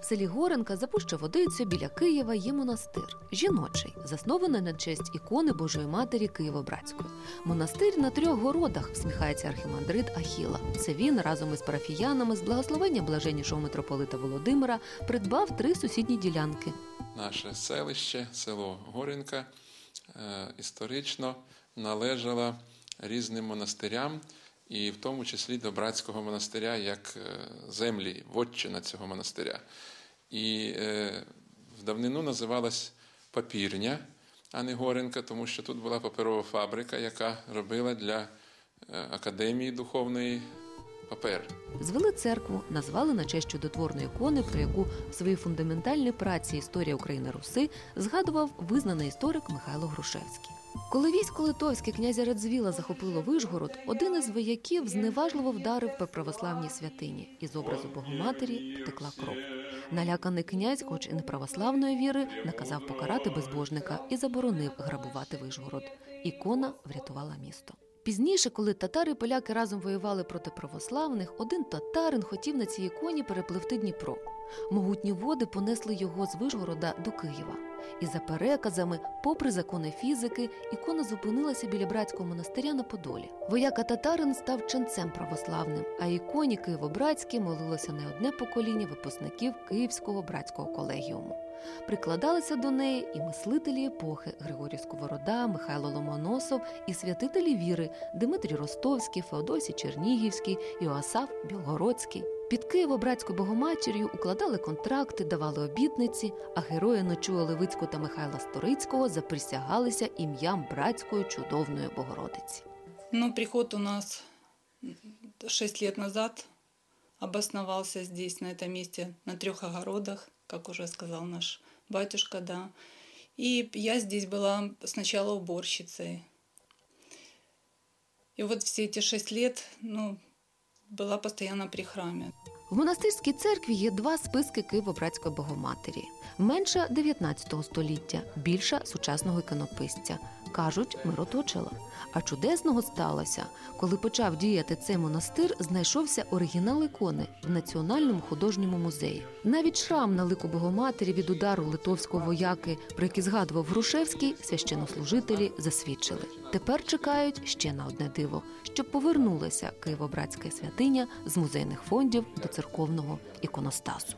В селі Горенка за Пуща водицю біля Києва є монастир жіночий, заснований на честь ікони Божої Матері Києво-Братської. Монастир на трьох городах, всміхається архімандрит Ахіла. Це він разом із парафіянами з благословення блаженнішого митрополита Володимира придбав три сусідні ділянки. Наше селище, село Горенка, е, історично належало різним монастирям, і в тому числі до братського монастиря як е, землі, вотчина цього монастиря. І е, в давнину називалась папірня, а не Горенка, тому що тут була паперова фабрика, яка робила для е, академії духовної папер. Звели церкву, назвали на честь чудотворної ікони, про яку в своїй фундаментальній праці Історія України Руси згадував визнаний історик Михайло Грушевський. Коли військо литовське князя Радзвіла захопило Вишгород, один із вояків зневажливо вдарив по православній святині, і з образу Богоматері втекла кров. Наляканий князь, хоч і не православної віри, наказав покарати безбожника і заборонив грабувати Вишгород. Ікона врятувала місто. Пізніше, коли татари і поляки разом воювали проти православних, один татарин хотів на цій іконі перепливти Дніпро. Могутні води понесли його з Вишгорода до Києва. І за переказами, попри закони фізики, ікона зупинилася біля братського монастиря на Подолі. Вояка татарин став ченцем православним, а іконі Києво-Братській молилося не одне покоління випускників Київського братського колегіуму. Прикладалися до неї і мислителі епохи Григорій Сковорода, Михайло Ломоносов і святителі віри Дмитрій Ростовський, Феодосій Чернігівський, Іоасаф Білгородський. Під Києво-братською богоматір'ю укладали контракти, давали обітниці, а герої Ночуя Левицького та Михайла Сторицького заприсягалися ім'ям братської чудовної Богородиці. Ну, приход у нас 6 лет назад обосновался здесь, на этом месте, на трех огородах, как уже сказал наш батюшка, да. И я здесь была сначала уборщицей. И вот все эти шесть лет, ну, была постоянно при храме. В монастирській церкві є два списки Києво-братської богоматері: менша 19 століття, більша сучасного іконописця. Кажуть, мироточила. А чудесного сталося, коли почав діяти цей монастир, знайшовся оригінал ікони в Національному художньому музеї. Навіть шрам на лику Богоматері від удару литовського вояки, про який згадував Грушевський, священнослужителі засвідчили. Тепер чекають ще на одне диво, щоб повернулася Києво-братська святиня з музейних фондів до церковного іконостасу.